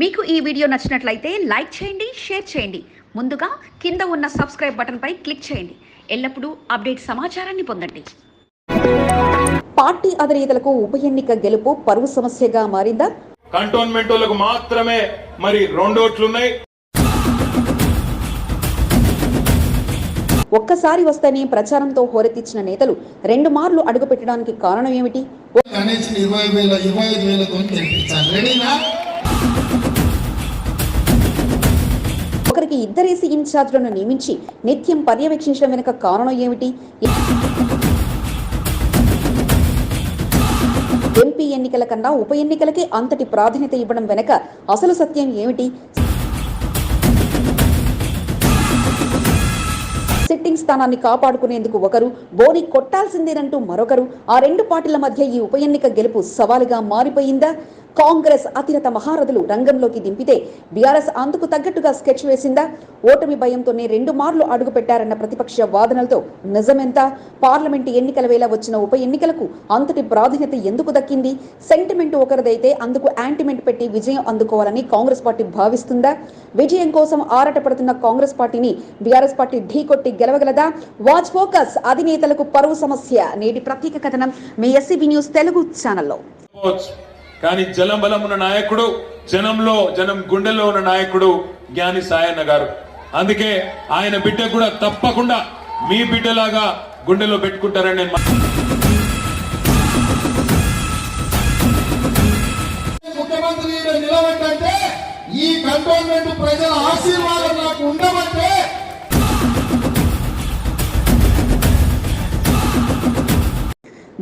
మీకు ఈ వీడియో నచ్చినట్లయితే లైక్ చేయండి షేర్ చేయండి. ముందుగా కింద ఉన్న సబ్స్క్రైబ్ బటన్పై క్లిక్ చేయండి. ఎల్లప్పుడూ అప్డేట్ సమాచారాన్ని పొందండి. పార్టీ అధినేతలకు ఉప ఎన్నిక గెలుపు పరువు సమస్యగా మారిందా? కంటోన్మెంట్ వాళ్ళకు మాత్రమే మరి రెండోట్లున్నాయి ఒక్కసారి వస్తేనే ప్రచారంతో హోరెత్తిచ్చిన నేతలు రెండు మార్లు అడుగుపెట్టడానికి కారణం ఏమిటి? ఒకరికి ఇద్దరేసి ఇన్ఛార్జ్లను నియమించి నిత్యం పర్యవేక్షించడం వెనుక కారణం ఏమిటి? ఎంపీ ఎన్నికల కన్నా ఉప ఎన్నికలకే అంతటి ప్రాధాన్యత ఇవ్వడం వెనుక అసలు సత్యం ఏమిటి? సిట్టింగ్ స్థానాన్ని కాపాడుకునేందుకు ఒకరు బోని కొట్టాల్సిందేనంటూ మరొకరు. ఆ రెండు పార్టీల మధ్య ఈ ఉప ఎన్నిక గెలుపు సవాలుగా మారిపోయిందా? కాంగ్రెస్ అతిరత మహారథులు రంగంలోకి దింపితే బీఆర్ఎస్ అందుకు తగ్గట్టుగా స్కెచ్ వేసిందా? ఓటమి భయంతోనే రెండు మార్లు అడుగుపెట్టారన్న ప్రతిపక్ష వాదనలతో నిజమెంత? పార్లమెంటు ఎన్నికల వేళ వచ్చిన ఉప ఎన్నికలకు అంతటి ప్రాధాన్యత ఎందుకు దక్కింది? సెంటిమెంట్ ఒకరిదైతే అందుకు యాంటిమెంట్ పెట్టి విజయం అందుకోవాలని కాంగ్రెస్ పార్టీ భావిస్తుందా? విజయం కోసం ఆరాటపడుతున్న కాంగ్రెస్ పార్టీని బీఆర్ఎస్ పార్టీ ఢీకొట్టి గెలవగలదా? వాచ్ ఫోకస్ అధినేతలకు పరువు సమస్య నేటి ప్రత్యేక కథనం మీ ఎస్సీబీ న్యూస్ తెలుగు ఛానల్లో. కానీ జలం బలం ఉన్న నాయకుడు జనంలో జనం గుండెల్లో ఉన్న నాయకుడు జ్ఞాని సాయన్న గారు. అందుకే ఆయన బిడ్డ కూడా తప్పకుండా మీ బిడ్డలాగా గుండెలో పెట్టుకుంటారని నేను ముఖ్యమంత్రి నిలబెట్టంటే ఈ కంటోన్మెంట్ ప్రజల ఆశీర్వాదం నాకు ఉండమంటే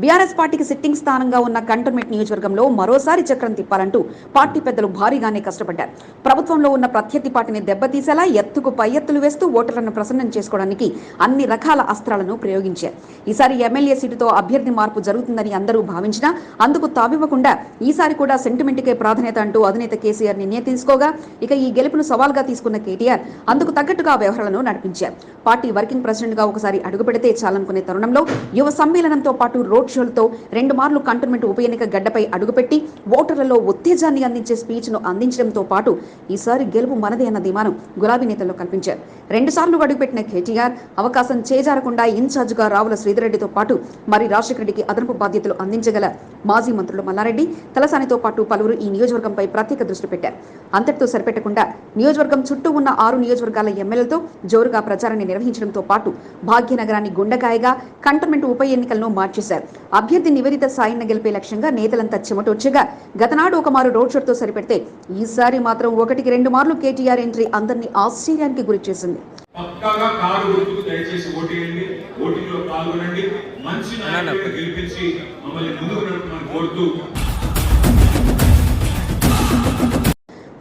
బీఆర్ఎస్ పార్టీకి సిట్టింగ్ స్థానంగా ఉన్న కంటోన్మెంట్ నియోజకవర్గంలో మరోసారి చక్రం తిప్పాలంటూ పార్టీ పెద్దలు భారీగానే కష్టపడ్డారు. ప్రభుత్వంలో ఉన్న ప్రత్యర్థి పార్టీని దెబ్బతీసేలా ఎత్తుకు పై ఎత్తులు వేస్తూ ఓటర్లను ప్రసన్నం చేసుకోవడానికి అన్ని రకాల అస్త్రాలను ప్రయోగించారు. ఈసారి ఎమ్మెల్యే సీటుతో అభ్యర్థి మార్పు జరుగుతుందని అందరూ భావించినా అందుకు తావివ్వకుండా ఈసారి కూడా సెంటిమెంట్కే ప్రాధాన్యత అంటూ అధినేత కేసీఆర్ నిర్ణయం తీసుకోగా ఇక ఈ గెలుపును సవాల్గా తీసుకున్న కేటీఆర్ అందుకు తగ్గట్టుగా వ్యవహారాలను నడిపించారు. పార్టీ వర్కింగ్ ప్రెసిడెంట్గా ఒకసారి అడుగుపెడితే చాలనుకునే తరుణంలో యువ సమ్మేళనంతో పాటు రోడ్ షోలతో రెండు మార్లు కంటోన్మెంట్ ఉప ఎన్నిక గడ్డపై అడుగుపెట్టి ఓటర్లలో ఉత్తేజాన్ని అందించే స్పీచ్ను అందించడంతో పాటు ఈసారి గెలుపు మనదే అన్న ధీమానం గులాబీ నేతల్లో కల్పించారు రెండు సార్లు అడుగుపెట్టిన కేటీఆర్ అవకాశం చేజారకుండా ఇన్ఛార్జిగా రావుల శ్రీధర్రెడ్డితో పాటు మరి రాజశేఖర రెడ్డికి అదనపు బాధ్యతలు అందించగల మాజీ మంత్రులు మల్లారెడ్డి తలసానితో పాటు పలువురు ఈ నియోజకవర్గంపై ప్రత్యేక దృష్టి పెట్టారు. అంతటితో సరిపెట్టకుండా నియోజకవర్గం చుట్టూ ఉన్న ఆరు నియోజకవర్గాల ఎమ్మెల్యేలతో జోరుగా ప్రచారాన్ని నిర్వహించడంతో పాటు భాగ్యనగరాన్ని గుండెకాయగా కంటోన్మెంట్ ఉప ఎన్నికలను మార్చేశారు. అభ్యర్థి నివేదిత సాయిన్న గెలిపే లక్ష్యంగా నేతలంతా చెమటొచ్చగా గతనాడు ఒక మారు రోడ్ షోతో సరిపెడితే ఈసారి మాత్రం ఒకటికి రెండు మార్లు కేటీఆర్ ఎంట్రీ అందరినీ ఆశ్చర్యానికి గురి చేసింది. పక్కాగా కారు గుర్తుకు దయచేసి ఓటేయండి. ఓటింగ్లో పాల్గొనండి. మంచి నాయకుడిని గెలిపించి మమ్మల్ని ముందుకు నడపమని కోరుతూ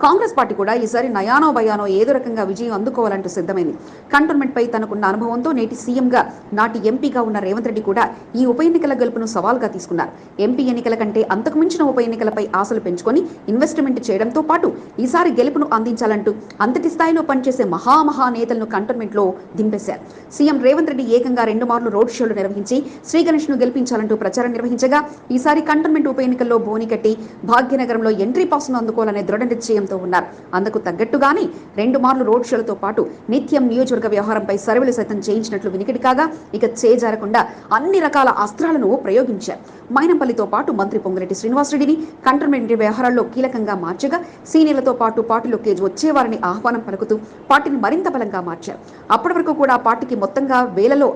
కాంగ్రెస్ పార్టీ కూడా ఈసారి నయానో భయానో ఏదో రకంగా విజయం అందుకోవాలంటూ సిద్ధమైంది. కంటోన్మెంట్ పై తనకున్న అనుభవంతో నేటి సీఎంగా నాటి ఎంపీగా ఉన్న రేవంత్ రెడ్డి కూడా ఈ ఉప ఎన్నికల గెలుపును సవాల్గా తీసుకున్నారు. ఎంపీ ఎన్నికల కంటే అంతకు మించిన ఉప ఎన్నికలపై ఆశలు పెంచుకొని ఇన్వెస్ట్మెంట్ చేయడంతో పాటు ఈసారి గెలుపును అందించాలంటూ అంతటి స్థాయిలో పనిచేసే మహామహా నేతలను కంటోన్మెంట్లో దింపేశారు. సీఎం రేవంత్ రెడ్డి ఏకంగా రెండు మార్లు రోడ్ షోలు నిర్వహించి శ్రీ ను గెలిపించాలంటూ ప్రచారం నిర్వహించగా ఈసారి కంటోన్మెంట్ ఉప ఎన్నికల్లో బోని కట్టి భాగ్యనగరంలో ఎంట్రీ పాస్ను అందుకోవాలనే దృఢ నిశ్చయంతో ఉన్నారు. అందుకు తగ్గట్టుగానే రెండు మార్లు రోడ్ షోలతో పాటు నిత్యం నియోజకవర్గ వ్యవహారంపై సర్వేలు సైతం చేయించినట్లు వినికిడి కాగా ఇక చేజారకుండా అన్ని రకాల అస్త్రాలను ప్రయోగించారు. మైనంపల్లితో పాటు మంత్రి పొంగిరెడ్డి శ్రీనివాసరెడ్డిని కంటోన్మెంట్ వ్యవహారాల్లో కీలకంగా మార్చగా సీనియర్లతో పాటు పార్టీలోకి వచ్చేవారిని ఆహ్వానం పలుకుతూ పార్టీని మరింత బలంగా మార్చారు. అప్పటి వరకు కూడా పార్టీకి మొత్తంగా వేలలో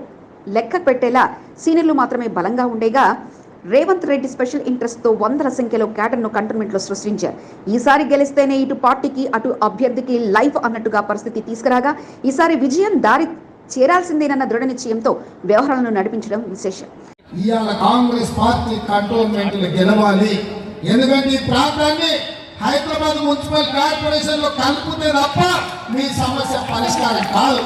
లెక్క పెట్టేలా సీనియర్లు మాత్రమే బలంగా ఉండేగా రేవంత్ రెడ్డి స్పెషల్ ఇంట్రెస్ట్తో వందల సంఖ్యలో క్యాడర్ను కంటోన్మెంట్లో సృష్టించారు. ఈసారి గెలిస్తేనే ఇటు పార్టీకి అటు అభ్యర్థికి లైఫ్ అన్నట్టుగా పరిస్థితి తీసుకురాగా ఈసారి విజయం దారి చేరాల్సిందేనన్న దృఢ నిశ్చయంతో వ్యవహారాలను నడిపించడం విశేషం. ఇవాళ కాంగ్రెస్ పార్టీ కంటోన్మెంట్ గెలవాలి. ఎందుకంటే ఈ ప్రాంతాన్ని హైదరాబాద్ మున్సిపల్ కార్పొరేషన్లో కలుపుతే తప్ప మీ సమస్య పరిష్కారం కాదు.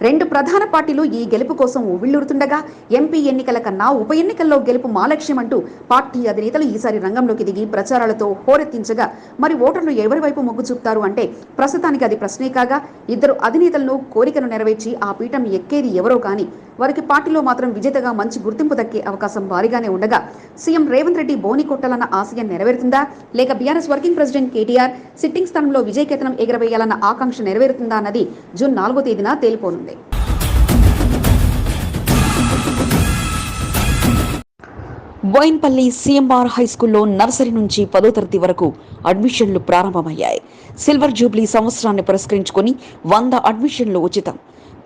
రెండు ప్రధాన పార్టీలు ఈ గెలుపు కోసం ఉవ్విళ్ళూరుతుండగా ఎంపీ ఎన్నికల కన్నా ఉప ఎన్నికల్లో గెలుపు మా లక్ష్యం అంటూ పార్టీ అధినేతలు ఈసారి రంగంలోకి దిగి ప్రచారాలతో హోరెత్తించగా మరి ఓటర్లు ఎవరి వైపు మొగ్గు చూపుతారు అంటే ప్రస్తుతానికి అది ప్రశ్నే కాగా ఇద్దరు అధినేతలను కోరికను నెరవేర్చి ఆ పీఠం ఎక్కేది ఎవరో కానీ వారికి పార్టీలో మాత్రం విజేతగా మంచి గుర్తింపు దక్కే అవకాశం భారీగానే ఉండగా సీఎం రేవంత్ రెడ్డి బోని కొట్టాలన్న ఆశయం నెరవేరుతుందా? లేక BRS working president KTR sitting స్థానంలో విజయకేతనం ఎగరవేయాలన్న ఆకాంక్ష నెరవేరుతుందా అన్నది జూన్ నాలుగో తేదీన తేలిపోనుంది. బోయిన్పల్లి సీఎంఆర్ హైస్కూల్లో నర్సరీ నుంచి పదో తరగతి వరకు అడ్మిషన్లు ప్రారంభమయ్యాయి. సిల్వర్ జూబ్లీ సంవత్సరాన్ని పురస్కరించుకొని వంద అడ్మిషన్లు ఉచితం.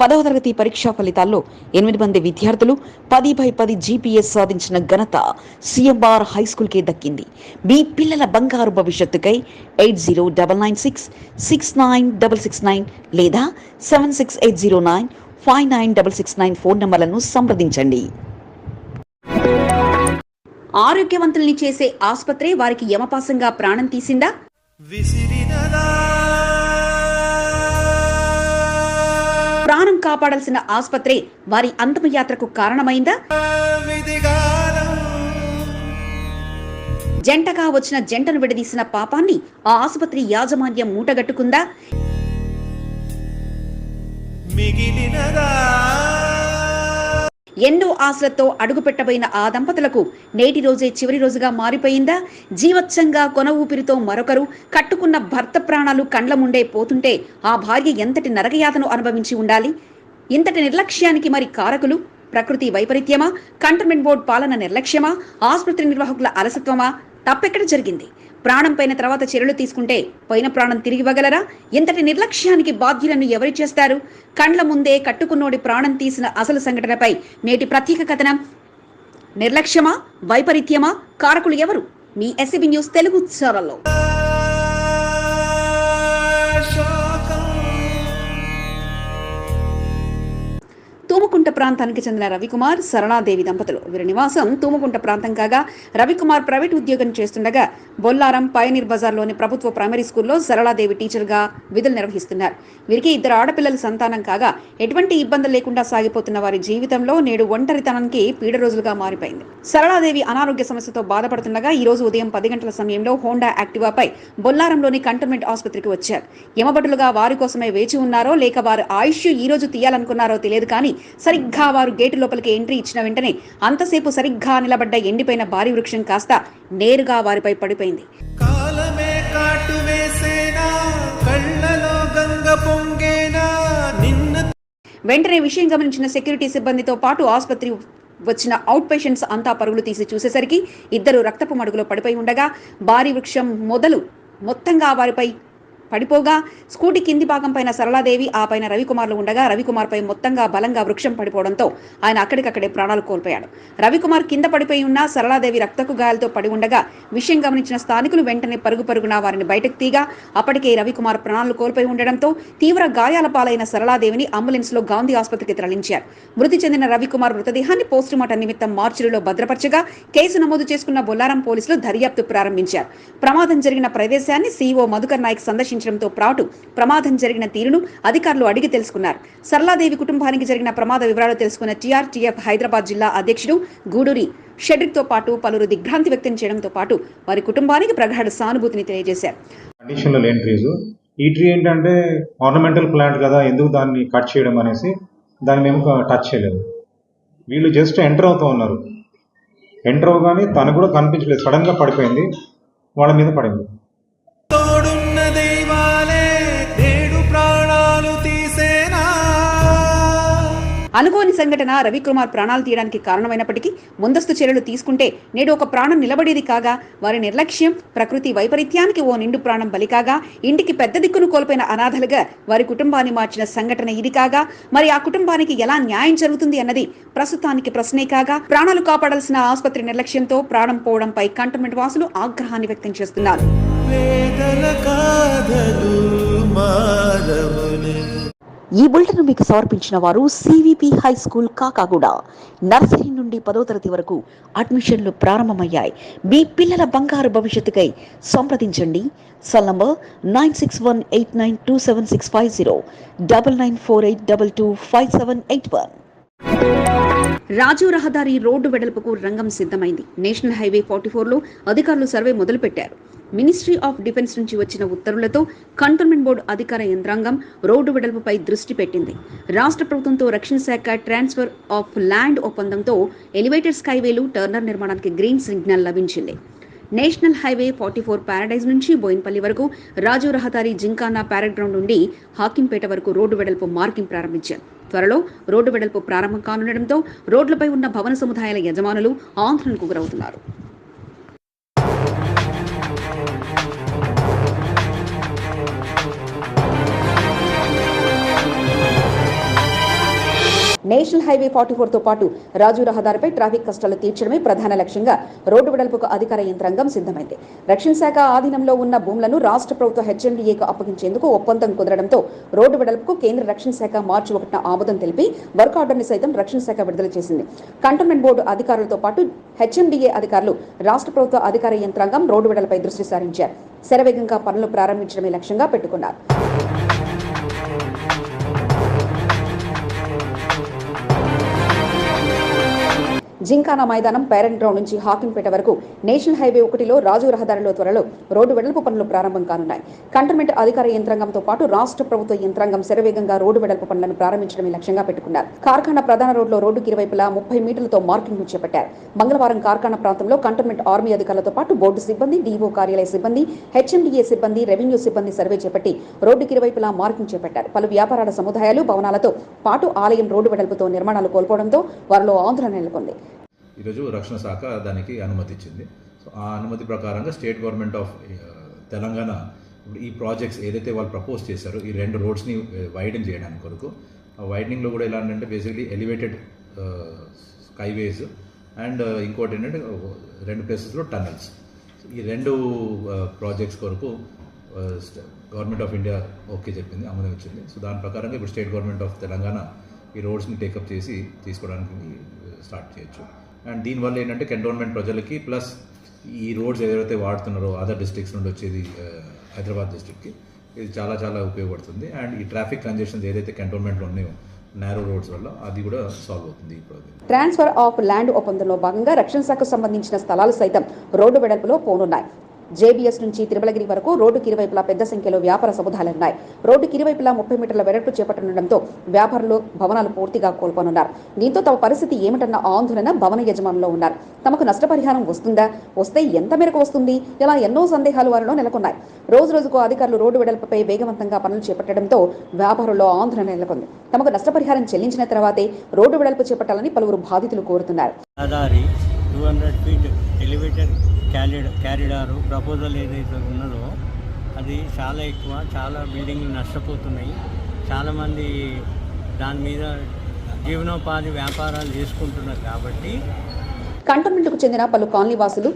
పదవ తరగతి పరీక్షా ఫలితాల్లో ఎనిమిది మంది విద్యార్థులు పది బై పది జీపీఎస్ సాధించిన ఘనత సిఎంఆర్ హై స్కూల్కే దక్కింది. మీ పిల్లల బంగారు భవిష్యత్తుకై eight zero double nine six six nine double six nine లేదా seven six eight zero nine five nine double six nine phone నంబర్లను సంప్రదించండి. ఆరోగ్యవంతుల్ని చేసే ఆసుపత్రి వారికి యమపాసంగా ప్రాణం తీసిందా? విసిరినదా? ప్రాణం కాపాడాల్సిన ఆసుపత్రి వారి అంతిమయాత్రకు కారణమైందా? జంటగా వచ్చిన జంటను విడదీసిన పాపాన్ని ఆ ఆసుపత్రి యాజమాన్యం మూటగట్టుకుందా? మిగిలినదా? ఎన్నో ఆశలతో అడుగుపెట్టబోయిన ఆ దంపతులకు నేటి రోజే చివరి రోజుగా మారిపోయిందా? జీవచ్చంగా కొన ఊపిరితో మరొకరు కట్టుకున్న భర్త ప్రాణాలు కండ్ల ముండే పోతుంటే ఆ భార్య ఎంతటి నరకయాతను అనుభవించి ఉండాలి? ఇంతటి నిర్లక్ష్యానికి మరి కారకులు? ప్రకృతి వైపరీత్యమా? కంటోన్మెంట్ బోర్డు పాలన నిర్లక్ష్యమా? ఆసుపత్రి నిర్వాహకుల అలసత్వమా? తప్పెక్కడ జరిగింది? ప్రాణం పైన తర్వాత చర్యలు తీసుకుంటే పోయిన ప్రాణం తిరిగి ఇవ్వగలరా? ఎంతటి నిర్లక్ష్యానికి బాధ్యులను ఎవరు చేస్తారు? కండ్ల ముందే కట్టుకున్నోడి ప్రాణం తీసిన అసలు సంఘటనపై నేటి ప్రత్యేక కథనం. నిర్లక్ష్యమా? వైపరీత్యమా? కారకులు ఎవరు? మీ ఎస్సీబీ న్యూస్ తెలుగు ఛానల్లో. తూముకుంట ప్రాంతానికి చెందిన రవికుమార్ సరళాదేవి దంపతులు. వీరి నివాసం తూముకుంట ప్రాంతం కాగా రవికుమార్ ప్రైవేట్ ఉద్యోగం చేస్తుండగా బొల్లారం పయనీర్ బజార్లోని ప్రభుత్వ ప్రైమరీ స్కూల్లో సరళాదేవి టీచర్గా విధులు నిర్వహిస్తున్నారు. వీరికి ఇద్దరు ఆడపిల్లల సంతానం కాగా ఎటువంటి ఇబ్బందులు లేకుండా సాగిపోతున్న వారి జీవితంలో నేడు ఒంటరితనానికి పీడ రోజులుగా మారిపోయింది. సరళాదేవి అనారోగ్య సమస్యతో బాధపడుతుండగా ఈ రోజు ఉదయం పది గంటల సమయంలో హోండా యాక్టివాపై బొల్లారంలోని కంటోన్మెంట్ ఆసుపత్రికి వచ్చారు. యమబడులుగా వారి కోసమే వేచి ఉన్నారో లేక వారు ఆయుష్ ఈ రోజు తీయాలనుకున్నారో తెలియదు కానీ సరిగ్గా వారు గేటు లోపలికి ఎంట్రీ ఇచ్చిన వెంటనే అంతసేపు సరిగ్గా నిలబడ్డ ఎండిపోయిన భారీ వృక్షం కాస్త నేరుగా వారిపై పడిపోయింది. వెంటనే విషయం గమనించిన సెక్యూరిటీ సిబ్బందితో పాటు ఆసుపత్రి వచ్చిన అవుట్ పేషెంట్స్ అంతా పరుగులు తీసి చూసేసరికి ఇద్దరు రక్తపు మడుగులో పడిపోయి ఉండగా భారీ వృక్షం మొదలు మొత్తంగా వారిపై పడిపోగా స్కూటీ కింది భాగం పైన సరళాదేవి ఆ పైన రవికుమార్లు ఉండగా రవికుమార్ పై మొత్తంగా బలంగా వృక్షం పడిపోవడంతో ఆయన అక్కడికక్కడే ప్రాణాలు కోల్పోయాడు. రవికుమార్ కింద పడిపోయి ఉన్న సరళాదేవి రక్తకు గాయాలతో పడి ఉండగా విషయం గమనించిన స్థానికులు వెంటనే పరుగు పరుగున వారిని బయటకు తీగా అప్పటికే రవికుమార్ ప్రాణాలు కోల్పోయి ఉండడంతో తీవ్ర గాయాల పాలైన సరళాదేవిని అంబులెన్స్లో గాంధీ ఆసుపత్రికి తరలించారు. మృతి చెందిన రవికుమార్ మృతదేహాన్ని పోస్టుమార్టం నిమిత్తం మార్చిలో భద్రపరచగా కేసు నమోదు చేసుకున్న బొల్లారం పోలీసులు దర్యాప్తు ప్రారంభించారు. ప్రమాదం జరిగిన ప్రదేశాన్ని సీఓ మధుకర్ నాయక్ సందర్శించడంతో పాటు ప్రమాదం జరిగిన తీరును అధికారులు అడిగి తెలుసుకున్నారు. సరళాదేవి కుటుంబానికి జరిగిన ప్రమాద వివరాలు తెలుసుకున్న టీఆర్టీఎఫ్ హైదరాబాద్ జిల్లా అధ్యక్షుడు గూడూరి షెడ్రిక్తో పాటు పలువురు దిగ్భ్రాంతి వ్యక్తం చేయడంతో పాటు వారి కుటుంబానికి ప్రగాఢ సానుభూతిని తెలియజేశారు. కండిషన్లో లేని ఈ ట్రీ ఏంటంటే ఆర్నమెంటల్ ప్లాంట్ కదా ఎందుకు దాన్ని కట్ చేయడం అనేసి దాన్ని మేము టచ్ చేయలేదు. వీళ్ళు జస్ట్ ఎంటర్ అవుతూ ఉన్నారు. ఎంటర్ అవగానే తను కూడా కనిపించలేదు. సడన్గా పడిపోయింది. వాళ్ళ మీద పడింది. అనుకోని సంఘటన రవికుమార్ ప్రాణాలు తీయడానికి కారణమైనప్పటికీ ముందస్తు చర్యలు తీసుకుంటే నేడు ఒక ప్రాణం నిలబడేది కాగా వారి నిర్లక్ష్యం ప్రకృతి వైపరీత్యానికి ఓ నిండు ప్రాణం బలి కాగా ఇంటికి పెద్ద దిక్కును కోల్పోయిన అనాథలుగా వారి కుటుంబాన్ని మార్చిన సంఘటన ఇది కాగా మరి ఆ కుటుంబానికి ఎలా న్యాయం జరుగుతుంది అన్నది ప్రస్తుతానికి ప్రశ్నే కాగా ప్రాణాలు కాపాడాల్సిన ఆసుపత్రి నిర్లక్ష్యంతో ప్రాణం పోవడంపై కంటోన్మెంట్ వాసులు ఆగ్రహాన్ని వ్యక్తం చేస్తున్నారు. ఈ బులెటిన్ మీకు సమర్పించిన వారు CVP high school Kakaguda. Nursery నుండి పదో తరగతి వరకు అడ్మిషన్లు ప్రారంభమయ్యాయి. మీ పిల్లల బంగారు భవిష్యత్తుకై సంప్రదించండి. Cell number nine six one eight nine two seven six five zero double nine four eight double two five seven eight one. Raju రహదారి రోడ్డు వెడల్పుకు రంగం సిద్ధమైంది. నేషనల్ హైవే ఫార్టీ ఫోర్లో అధికారులు సర్వే మొదలుపెట్టారు. మినిస్ట్రీ ఆఫ్ డిఫెన్స్ నుంచి వచ్చిన ఉత్తర్వులతో cantonment board అధికార యంత్రాంగం రోడ్డు వెడల్పుపై దృష్టి పెట్టింది. రాష్ట్ర ప్రభుత్వంతో రక్షణ శాఖ ట్రాన్స్ఫర్ ఆఫ్ ల్యాండ్ ఒప్పందంతో ఎలివేటెడ్ స్కైవేలు టర్నర్ నిర్మాణానికి గ్రీన్ సిగ్నల్ లభించింది. National highway forty four Paradise నుంచి బోయిన్పల్లి వరకు రాజు రహదారి జింకానా ప్యారెడ్ గ్రౌండ్ నుండి హాకింపేట వరకు రోడ్డు వెడల్పు మార్కింగ్ ప్రారంభించారు. త్వరలో రోడ్డు వెడల్పు ప్రారంభం కానుండటంతో రోడ్లపై ఉన్న భవన సముదాయాల యజమానులు ఆందోళనకు గురవుతున్నారు. నేషనల్ హైవే ఫార్టీ ఫోర్తో పాటు రాజు రహదారిపై ట్రాఫిక్ కష్టాలు తీర్చడమే ప్రధాన లక్ష్యంగా రోడ్డు వెడల్పుకు అధికార యంత్రాంగం సిద్ధమైంది. రక్షణ శాఖ ఆధీనంలో ఉన్న భూములను రాష్ట్ర ప్రభుత్వ హెచ్ఎండిఏకు అప్పగించేందుకు ఒప్పందం కుదరడంతో రోడ్డు వెడల్పుకు కేంద్ర రక్షణ శాఖ మార్చి ఒకటిన ఆమోదం తెలిపి వర్క్ ఆర్డర్ని సైతం రక్షణ శాఖ విడుదల చేసింది. కంటోన్మెంట్ బోర్డు అధికారులతో పాటు హెచ్ఎండిఏ అధికారులు రాష్ట్ర ప్రభుత్వ అధికార యంత్రాంగం రోడ్డు వెడల్పై దృష్టి సారించారు. శరవేగంగా పనులు ప్రారంభించడమే లక్ష్యంగా పెట్టుకున్నారు. జింకానా మైదానం పేరెంట్ గ్రౌండ్ నుంచి హాకింపేట వరకు నేషనల్ హైవే ఒకటిలో రాజు రహదారిలో త్వరలో రోడ్డు వెడల్పు పనులు ప్రారంభం కానున్నాయి. కంటోన్మెంట్ అధికార యంత్రాంగంతో పాటు రాష్ట్ర ప్రభుత్వ యంత్రాంగం శరవేగంగా రోడ్డు వెడల్పు పనులను ప్రారంభించడమే లక్ష్యంగా పెట్టుకున్నారు. కార్ఖానా ప్రధాన రోడ్లో రోడ్డుకి ఇరువైపులా ముప్పై మీటర్లతో మార్కింగ్ చేపట్టారు. మంగళవారం కార్ఖానా ప్రాంతంలో కంటోన్మెంట్ ఆర్మీ అధికారులతో పాటు బోర్డు సిబ్బంది డీఓ కార్యాలయ సిబ్బంది హెచ్ఎండిఏ సిబ్బంది రెవెన్యూ సిబ్బంది సర్వే చేపట్టి రోడ్డుకి ఇరువైపులా మార్కింగ్ చేపట్టారు. పలు వ్యాపారాల సముదాయాలు భవనాలతో పాటు ఆలయం రోడ్డు వెడల్పుతో నిర్మాణాలు కోల్పోవడంతో వారిలో ఆందోళన నెలకొంది. ఈరోజు రక్షణ శాఖ దానికి అనుమతి ఇచ్చింది సో ఆ అనుమతి ప్రకారంగా స్టేట్ గవర్నమెంట్ ఆఫ్ తెలంగాణ ఇప్పుడు ఈ ప్రాజెక్ట్స్ ఏదైతే వాళ్ళు ప్రపోజ్ చేశారో ఈ రెండు రోడ్స్ని వైడెన్ చేయడానికి కొరకు ఆ వైడనింగ్లో కూడా ఎలా అంటే బేసిక్లీ ఎలివేటెడ్ స్కైవేస్ అండ్ ఇంకోటి ఏంటంటే రెండు ప్లేసెస్లో టన్నల్స్. ఈ రెండు ప్రాజెక్ట్స్ కొరకు గవర్నమెంట్ ఆఫ్ ఇండియా ఓకే చెప్పింది అమలు వచ్చింది సో దాని ప్రకారంగా ఇప్పుడు స్టేట్ గవర్నమెంట్ ఆఫ్ తెలంగాణ ఈ రోడ్స్ని టేకప్ చేసి తీసుకోవడానికి స్టార్ట్ చేయొచ్చు. అండ్ దీనివల్ల ఏంటంటే కంటోన్మెంట్ ప్రజలకి ప్లస్ ఈ రోడ్స్ ఏదైతే వాడుతున్నారో అదర్ డిస్ట్రిక్ట్స్ నుండి వచ్చేది హైదరాబాద్ డిస్ట్రిక్ట్కి ఇది చాలా చాలా ఉపయోగపడుతుంది. అండ్ ఈ ట్రాఫిక్ కంజెషన్స్ ఏదైతే కంటోన్మెంట్లో ఉన్నాయో నేరో రోడ్స్ వల్ల అది కూడా సాల్వ్ అవుతుంది ట్రాన్స్ఫర్ ఆఫ్ ల్యాండ్ ఒప్పందంలో భాగంగా రక్షణ శాఖకు సంబంధించిన స్థలాలు సైతం రోడ్డు వెడల్పులో పోనున్నాయి. జేబీఎస్ నుంచి తిరుమలగిరి వరకు రోడ్డుకి ఇరువైపులా పెద్ద సంఖ్యలో వ్యాపార సముదాయాలున్నాయి రోడ్డుకి ఇరువైపులా ముప్పై మీటర్ల వెడల్పు చేపట్టనుండటంతో వ్యాపారులు భవనాలు పూర్తిగా కోల్పోనున్నారు. దీంతో తమ పరిస్థితి ఏమిటన్న ఆందోళన భవన యజమానులో ఉన్నారు. తమకు నష్టపరిహారం వస్తుందా? వస్తే ఎంత మేరకు వస్తుంది? ఇలా ఎన్నో సందేహాలు వారిలో నెలకొన్నాయి. రోజు రోజుకు అధికారులు రోడ్డు వెడల్పుపై వేగవంతంగా పనులు చేపట్టడంతో వ్యాపారుల్లో ఆందోళన నెలకొంది. తమకు నష్టపరిహారం చెల్లించిన తర్వాతే రోడ్డు వెడల్పు చేపట్టాలని పలువురు బాధితులు కోరుతున్నారు. ఎలివేటర్ టూ క్యారిడ క్యారిడారు ప్రపోజల్ ఏదైతే ఉన్నదో అది చాలా ఎక్కువ చాలా బిల్డింగ్లు నష్టపోతున్నాయి. చాలామంది దాని మీద జీవనోపాధి వ్యాపారాలు చేసుకుంటున్నారు కాబట్టి. కంటమెంట్కు చెందిన పలు కాలనీ వాసులు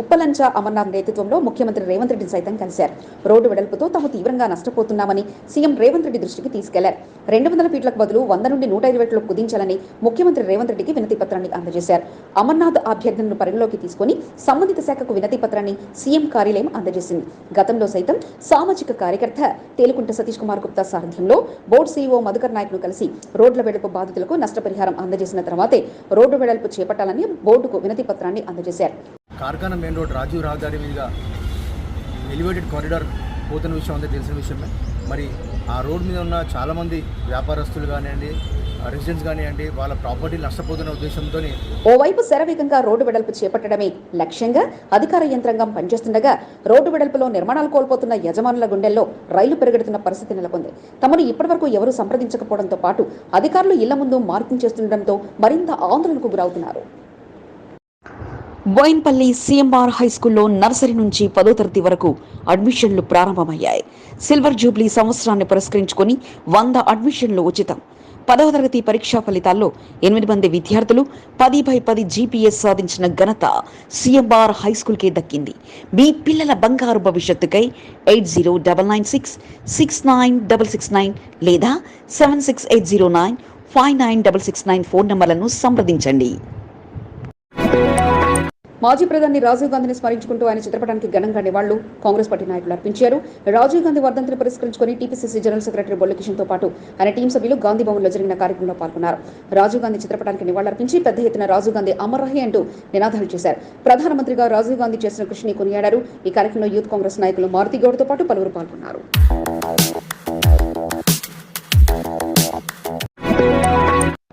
ఉప్పలంచ అమర్నాథ్ నేతృత్వంలో ముఖ్యమంత్రి రేవంత్ రెడ్డిని సైతం కలిశారు. రోడ్డు వెడల్పుతో తాము తీవ్రంగా నష్టపోతున్నామని సీఎం రేవంత్ రెడ్డి దృష్టికి తీసుకెళ్ళారు. రెండు వందల ఫీట్లకు బదులు వంద నుండి నూట ఇరవై ఫీట్లకు కుదించాలని ముఖ్యమంత్రి రేవంత్ రెడ్డికి వినతి పత్రాన్ని అందజేశారు. అమర్నాథ్ అభ్యర్థనను పరిగణలోకి తీసుకుని సంబంధిత శాఖకు వినతి పత్రాన్ని సీఎం కార్యాలయం అందజేసింది. గతంలో సైతం సామాజిక కార్యకర్త తేలుకుంట సతీష్ కుమార్ గుప్తా సారథ్యంలో బోర్డు సీఈఓ మధుకర్ నాయక్ను కలిసి రోడ్ల వెడల్పు బాధితులకు నష్టపరిహారం అందజేసిన తర్వాతే రోడ్డు వెడల్పు చేపట్టాలని బోర్డుకు వినతి పత్రాన్ని అందజేశారు. కార్ఖానా మెయిన్ రోడ్ రాజీవ్ రహదారి మీదుగా ఎలివేటెడ్ కారిడార్ పోతున్న విషయం అంతా తెలిసిన విషయమే. మరి ఆ రోడ్ మీద ఉన్న చాలామంది వ్యాపారస్తులు కానివ్వండి రెసిడెంట్స్ కానివ్వండి వాళ్ళ ప్రాపర్టీ నష్టపోతున్న ఉద్దేశంతో ఓవైపు శరవేగంగా రోడ్డు వెడల్పు చేపట్టడమే లక్ష్యంగా అధికార యంత్రాంగం పనిచేస్తుండగా రోడ్డు వెడల్పులో నిర్మాణాలు కోల్పోతున్న యజమానుల గుండెల్లో రైలు పెరుగుతున్న పరిస్థితి నెలకొంది. తమను ఇప్పటివరకు ఎవరూ సంప్రదించకపోవడంతో పాటు అధికారులు ఇళ్ళ ముందు మార్కింగ్ చేస్తుండటంతో మరింత ఆందోళనకు గురవుతున్నారు. బోయిన్పల్లి సిఎంఆర్ హై స్కూల్లో నర్సరీ నుంచి పదో తరగతి వరకు అడ్మిషన్లు ప్రారంభమయ్యాయి. సిల్వర్ జూబ్లీ సంవత్సరాన్ని పురస్కరించుకొని వంద అడ్మిషన్లు ఉచితం. పదవ తరగతి పరీక్షా ఫలితాల్లో ఎనిమిది మంది విద్యార్థులు పది బై పది జీపీఎస్ సాధించిన ఘనత సిఎంఆర్ హై స్కూల్కే దక్కింది. మీ పిల్లల బంగారు భవిష్యత్తుకై eight zero double nine six six nine double six nine లేదా seven six eight zero nine five nine double six nine phone నంబర్లను సంప్రదించండి. మాజీ ప్రధాని రాజీవ్ గాంధీని స్మరించుకుంటూ ఆయన చిత్రపటానికి ఘనంగా నివాళులు కాంగ్రెస్ పార్టీ నాయకులు అర్పించారు. రాజీవ్ గాంధీ వర్ధంతిని పురస్కరించుకుని టీపీసీసీ జనరల్ సెక్రటరీ బొల్లకిషన్తో పాటు ఆయన టీం సభ్యులు గాంధీ భవన్లో జరిగిన కార్యక్రమంలో పాల్గొన్నారు. రాజీవ్ గాంధీ చిత్రపటానికి నివాళులర్పించి పెద్ద ఎత్తున రాజీవ్ గాంధీ అమర్రహి అంటూ నినాదాలు చేశారు. ప్రధానమంత్రిగా రాజీవ్ గాంధీ చేసిన కృషిని కొనియాడారు. ఈ కార్యక్రమంలో యూత్ కాంగ్రెస్ నాయకులు మారుతి గౌడ్తో పాటు పలువురు పాల్గొన్నారు.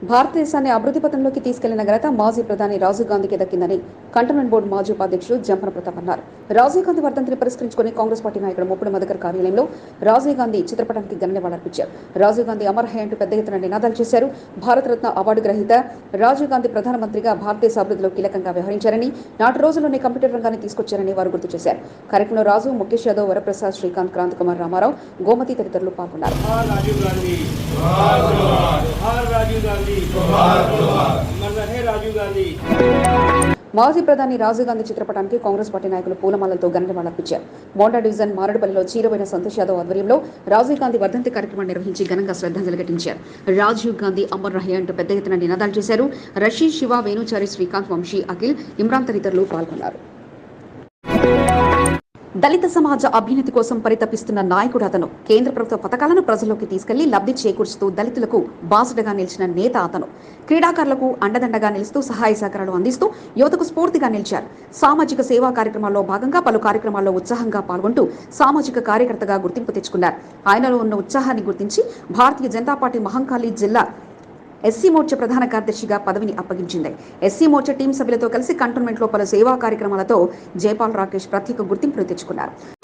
భారతదేశాన్ని అభివృద్ధి పథంలోకి తీసుకెళ్ళిన ఘనత మాజీ ప్రధాని రాజీవ్ గాంధీకి దక్కిందని కంటోన్మెంట్ బోర్డు మాజీ ఉపాధ్యక్షుడు జంపన ప్రతాప్ అన్నారు. రాజీవ్ గాంధీ వర్ధంతిని పురస్కరించుకుని కాంగ్రెస్ పార్టీ నాయకుడు ముప్పుడు మధుకర్ కార్యాలయంలో రాజీవ్ గాంధీ చిత్రపటానికి ఘన నివాళులర్పించారు రాజీవ్ గాంధీ అమర్ అంటూ పెద్ద ఎత్తున నినాదాలు చేశారు. భారతరత్న అవార్డు గ్రహీత రాజీవ్ గాంధీ ప్రధానమంత్రిగా భారతదేశ అభివృద్ధిలో కీలకంగా వ్యవహరించారని నాటి రోజుల్లోనే కంప్యూటర్ రంగాన్ని తీసుకొచ్చారని వారు గుర్తు చేశారు. కార్యక్రమంలో రాజు ముఖేష్ యాదవ్ వరప్రసాద్ శ్రీకాంత్ క్రాంత్ కుమార్ రామారావు గోమతి తదితరులు పాల్గొన్నారు. రాజీవ్ గాంధీ మాజీ ప్రధాని రాజీవ్ గాంధీ చిత్రపటానికి కాంగ్రెస్ పార్టీ నాయకులు పూలమాలతో అర్పించారు మోండా డివిజన్ మారడపల్లిలో చీరవైన సంతోష్ యాదవ్ ఆధ్వర్యంలో రాజీవ్ గాంధీ వర్ధంతి కార్యక్రమం నిర్వహించి ఘనంగా శ్రద్ధాంజలి ఘటించారు రాజీవ్ గాంధీ అమర్ రహే అంటూ పెద్ద ఎత్తున నినాదాలు చేశారు. రషీ శివ వేణుచారి శ్రీకాంత్ వంశీ అఖిల్ ఇమ్రాన్ తదితరులు పాల్గొన్నారు. దళిత సమాజ అభ్యున్నతి కోసం పరితపిస్తున్న నాయకుడు అతను. కేంద్ర ప్రభుత్వ పథకాలను ప్రజల్లోకి తీసుకెళ్ళి లబ్ధి చేకూర్చుతూ దళితులకు బాసుడగా నిలిచిన నేత అతను. క్రీడాకారులకు అండదండగా నిలుస్తూ సహాయ సహకారాలు అందిస్తూ యువతకు స్ఫూర్తిగా నిలిచారు. సామాజిక సేవా కార్యక్రమాల్లో భాగంగా పలు కార్యక్రమాల్లో ఉత్సాహంగా పాల్గొంటూ సామాజిక కార్యకర్తగా గుర్తింపు తెచ్చుకున్నారు. ఆయనలో ఉన్న ఉత్సాహాన్ని గుర్తించి భారతీయ జనతా పార్టీ మహంకాళి జిల్లా ఎస్సీ మోర్చా ప్రధాన కార్యదర్శిగా పదవిని అప్పగించింది. ఎస్సీ మోర్చా టీం సభ్యులతో కలిసి కంటోన్మెంట్లో పలు సేవా కార్యక్రమాలతో జైపాల్ రాకేష్ ప్రత్యేక గుర్తింపును తెచ్చుకున్నారు.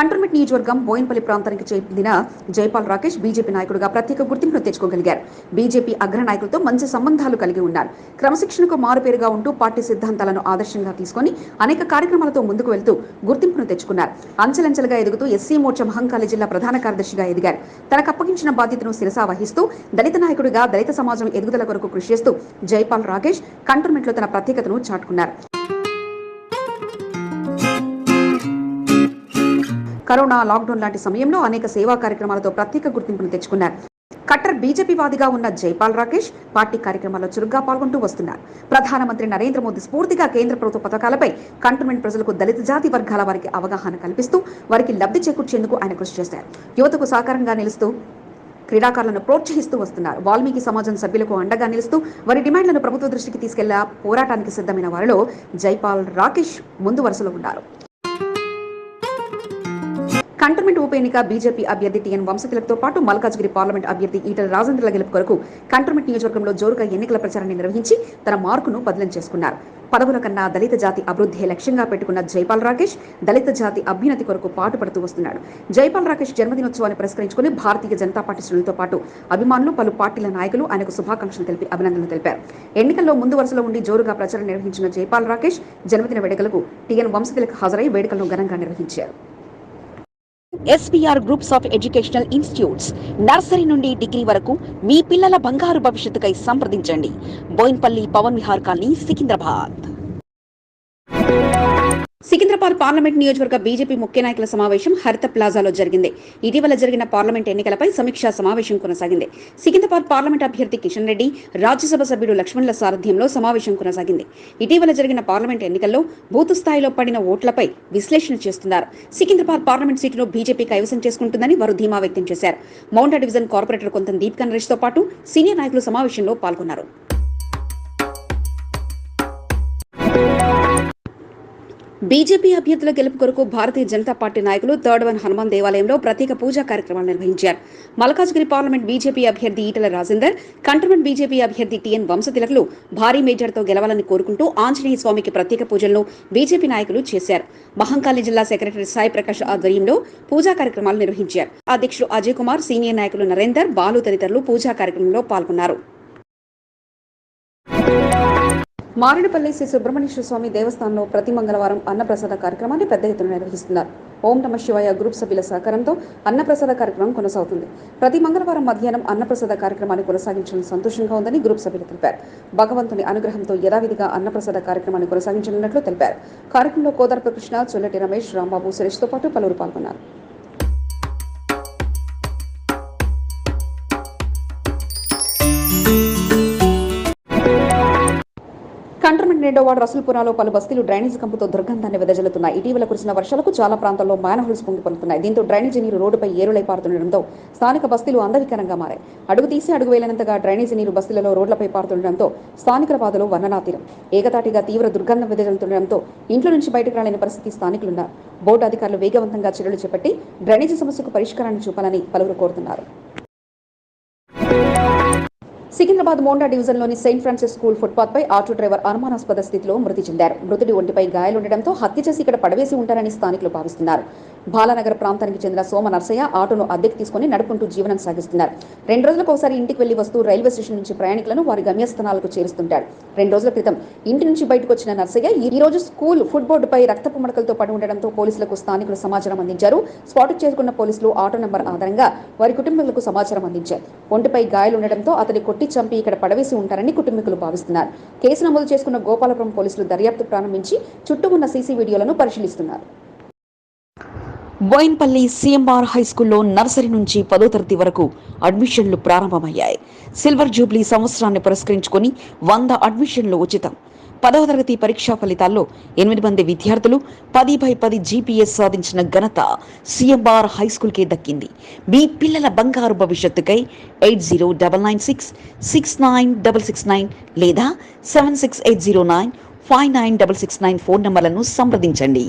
కంటోన్మెంట్ నియోజకవర్గం బోయిన్పల్లి ప్రాంతానికి చెందిన జైపాల్ రాకేష్ బీజేపీ నాయకుడిగా ప్రత్యేక గుర్తింపును తెచ్చుకోగలిగారు. బీజేపీ అగ్ర నాయకులతో మంచి సంబంధాలు కలిగి ఉన్నారు. క్రమశిక్షణకు మారుపేరుగా ఉంటూ పార్టీ సిద్ధాంతాలను ఆదర్శంగా తీసుకొని అనేక కార్యక్రమాలతో ముందుకు వెళ్తూ గుర్తింపును తెచ్చుకున్నారు. అంచెలంచెలుగా ఎదుగుతూ ఎస్సీ మోర్చా మహంకాళి జిల్లా ప్రధాన కార్యదర్శిగా ఎదిగారు. తనకు అప్పగించిన బాధ్యతను శిరసా వహిస్తూ దళిత నాయకుడిగా దళిత సమాజం ఎదుగుదల కొరకు కృషి చేస్తూ జైపాల్ రాకేష్ కంటోన్మెంట్లో తన ప్రత్యేకతను చాటుకున్నారు. కరోనా లాక్డౌన్ లాంటి సమయంలో అనేక సేవా కార్యక్రమాలతో ప్రత్యేక గుర్తింపును తెచ్చుకున్నారు. కట్టర్ బీజేపీ వాదిగా ఉన్న జైపాల్ రాకేష్ పార్టీ కార్యక్రమాల్లో చురుగ్గా పాల్గొంటూ వస్తున్నారు. ప్రధానమంత్రి నరేంద్ర మోదీ స్ఫూర్తిగా కేంద్ర ప్రభుత్వ పథకాలపై కంటోన్మెంట్ ప్రజలకు దళిత జాతి వర్గాల వారికి అవగాహన కల్పిస్తూ వారికి లబ్ధి చేకూర్చేందుకు ఆయన కృషి చేశారు. యువతకు సహకారంగా నిలుస్తూ క్రీడాకారులను ప్రోత్సహిస్తూ వస్తున్నారు. వాల్మీకి సమాజం సభ్యులకు అండగా నిలుస్తూ వారి డిమాండ్లను ప్రభుత్వ దృష్టికి తీసుకెళ్ళా పోరాటానికి సిద్ధమైన వారిలో జైపాల్ రాకేష్ ముందు వరుసలో ఉన్నారు. కంటోన్మెంట్ ఉప ఎన్నిక బీజేపీ అభ్యర్థి టీఎన్ వంశతిలక్తో పాటు మల్కాజ్గిరి పార్లమెంట్ అభ్యర్థి ఈటల రాజేంద్రల గెలుపు కొరకు కంటోన్మెంట్ నియోజకవర్గంలో జోరుగా ఎన్నికల ప్రచారాన్ని నిర్వహించి తన మార్కును బదిలీ చేసుకున్నారు. పదవుల కన్నా దళిత జాతి అభివృద్ధి లక్ష్యంగా పెట్టుకున్న జైపాల్ రాకేష్ దళిత జాతి అభ్యున్నతి కొరకు పాటుపడుతూ వస్తున్నాడు. జైపాల్ రాకేష్ జన్మదినోత్సవాన్ని పురస్కరించుకుని భారతీయ జనతా పార్టీ శ్రేణులతో పాటు అభిమానులు పలు పార్టీల నాయకులు ఆయనకు శుభాకాంక్షలు తెలిపి అభినందనలు తెలిపారు. ఎన్నికల్లో ముందు వరుసలో ఉండి జోరుగా ప్రచారం నిర్వహించిన జైపాల్ రాకేష్ జన్మదిన వేడుకలకు టీఎన్ వంశతిలకు హాజరై వేడుకలను ఘనంగా నిర్వహించారు. SPR groups of educational institutes nursery నుండి డిగ్రీ వరకు మీ పిల్లల బంగారు భవిష్యత్తుకై సంప్రదించండి. బోయిన్పల్లి పవన్ విహార్ కాలనీ సికింద్రాబాద్. సికింద్రాబాద్ పార్లమెంట్ నియోజకవర్గ బీజేపీ ముఖ్య నాయకుల సమావేశం హరిత ప్లాజాలో జరిగింది. ఇటీవల జరిగిన పార్లమెంట్ ఎన్నికలపై సమీక్షా సమావేశం కొనసాగింది. సికింద్రాబాద్ పార్లమెంట్ అభ్యర్థి కిషన్ రెడ్డి రాజ్యసభ సభ్యుడు లక్ష్మణ్ల సారథ్యంలో సమావేశం కొనసాగింది. ఇటీవల జరిగిన పార్లమెంట్ ఎన్నికల్లో బూత్ స్థాయిలో పడిన ఓట్లపై విశ్లేషణ చేస్తున్నారు. సికింద్రాబాద్ పార్లమెంట్ సీటును బీజేపీ కైవసం చేసుకుంటుందని వారు ధీమా వ్యక్తం చేశారు. మౌంటా డివిజన్ కార్పొరేటర్ కొంత దీప్ నరేష్తో పాటు సీనియర్ నాయకులు సమావేశంలో పాల్గొన్నారు. బీజేపీ అభ్యర్థుల గెలుపు కొరకు భారతీయ జనతా పార్టీ నాయకులు థర్డ్ వన్ హనుమాన్ దేవాలయంలో ప్రత్యేక పూజా కార్యక్రమాలు నిర్వహించారు. మల్కాజ్గిరి పార్లమెంట్ బీజేపీ అభ్యర్థి ఈటల రాజేందర్ కంటోన్మెంట్ బీజేపీ అభ్యర్థి టీఎన్ వంశతిలకులు భారీ మేజర్తో గెలవాలని కోరుకుంటూ ఆంజనేయ స్వామికి ప్రత్యేక పూజలను బీజేపీ నాయకులు చేశారు. మహంకాళి జిల్లా సెక్రటరీ సాయి ప్రకాష్ ఆధ్వర్యంలో పూజా కార్యక్రమాలు నిర్వహించారు. అధ్యక్షుడు అజయ్ కుమార్ సీనియర్ నాయకులు నరేందర్ బాలు తదితరులు పూజా కార్యక్రమంలో పాల్గొన్నారు. మారేడుపల్లి శ్రీ సుబ్రహ్మణ్యేశ్వర స్వామి దేవస్థానంలో ప్రతి మంగళవారం అన్నప్రసాద కార్యక్రమాన్ని పెద్ద ఎత్తున నిర్వహిస్తున్నారు. ఓం నమ శివాయ గ్రూప్ సభ్యుల సహకారంతో అన్నప్రసాద కార్యక్రమం కొనసాగుతుంది. ప్రతి మంగళవారం మధ్యాహ్నం అన్నప్రసాద కార్యక్రమాన్ని కొనసాగించడం సంతోషంగా ఉందని గ్రూప్ సభ్యులు తెలిపారు. భగవంతుని అనుగ్రహంతో యథావిధిగా అన్నప్రసాద కార్యక్రమాన్ని కొనసాగించనున్నట్లు తెలిపారు. కార్యక్రమంలో కోదార్ప కృష్ణ చొల్లటి రమేష్ రాంబాబు సురేష్తో పాటు పలువురు పాల్గొన్నారు. రెండో వార్డు రసూల్పురాలో పలు బస్తీలు డ్రైనేజ్ కంపుతో దుర్గంధాన్ని వెదజల్లుతున్నాయి. ఇటీవల కురిసిన వర్షాలకు చాలా ప్రాంతాల్లో మ్యాన్హోల్స్ పొంగిపడుతున్నాయి దీంతో డ్రైనేజీ నీరు రోడ్డుపై ఏరులై పారుతుండటంతో స్థానిక బస్తీలు అందవికరంగా మారాయి. అడుగు తీసి అడుగు వేలనంతగా డ్రైనేజీ నీరు బస్తీలలో రోడ్లపై పారుతుండటంతో స్థానికుల బాధలు వర్ణనాతీరం ఏకతాటిగా తీవ్ర దుర్గంధం వెదజల్లుతుండటంతో ఇంట్లో నుంచి బయటకు రాలేని పరిస్థితి స్థానికులున్నారు. బోర్డు అధికారులు వేగవంతంగా చర్యలు చేపట్టి డ్రైనేజీ సమస్యకు పరిష్కారాన్ని చూపాలని పలువురు కోరుతున్నారు. సికింద్రాబాద్ మోండా డివిజన్లోని సెయింట్ ఫ్రాన్సిస్ స్కూల్ ఫుట్పాత్ పై ఆటో డ్రైవర్ అనుమానాస్పద స్థితిలో మృతి చెందారు. మృతుడి ఒంటిపై గాయాలుండడంతో హత్య చేసి ఇక్కడ పడవేసి ఉంటారని స్థానికులు భావిస్తున్నారు. బాలానగర్ ప్రాంతానికి చెందిన సోమ నర్సయ్య ఆటోను అద్దెకు తీసుకుని నడుపుకుంటూ జీవనం సాగిస్తున్నారు. రెండు రోజులకు ఒకసారి ఇంటికి వెళ్ళి వస్తూ రైల్వే స్టేషన్ నుంచి ప్రయాణికులను వారి గమ్యస్థానాలకు చేరుస్తుంటాడు. రెండు రోజుల క్రితం ఇంటి నుంచి బయటకు వచ్చిన నర్సయ్య ఈ రోజు స్కూల్ ఫుట్ బోర్డుపై రక్తపు మడకలతో పడి ఉండడంతో పోలీసులకు స్థానికులు సమాచారం అందించారు. స్పాట్కు చేరుకున్న పోలీసులు ఆటో నంబర్ ఆధారంగా వారి కుటుంబీకులకు సమాచారం అందించారు. ఒంటిపై గాయాలుండడంతో అతని కొట్టి చంపి ఇక్కడ పడవేసి ఉంటారని కుటుంబీకులు భావిస్తున్నారు. కేసు నమోదు చేసుకున్న గోపాలపురం పోలీసులు దర్యాప్తు ప్రారంభించి చుట్టూ ఉన్న సీసీ వీడియోలను పరిశీలిస్తున్నారు. బోయిన్పల్లి సిఎంఆర్ హై స్కూల్లో నర్సరీ నుంచి పదో తరగతి వరకు అడ్మిషన్లు ప్రారంభమయ్యాయి. సిల్వర్ జూబ్లీ సంవత్సరాన్ని పురస్కరించుకొని వంద అడ్మిషన్లు ఉచితం. పదవ తరగతి పరీక్షా ఫలితాల్లో ఎనిమిది మంది విద్యార్థులు పది బై పది జీపీఎస్ సాధించిన ఘనత సిఎంఆర్ హై స్కూల్కే దక్కింది. మీ పిల్లల బంగారు భవిష్యత్తుకై eight zero double nine six six nine double six nine లేదా seven six eight zero nine five nine double six nine phone నంబర్లను సంప్రదించండి.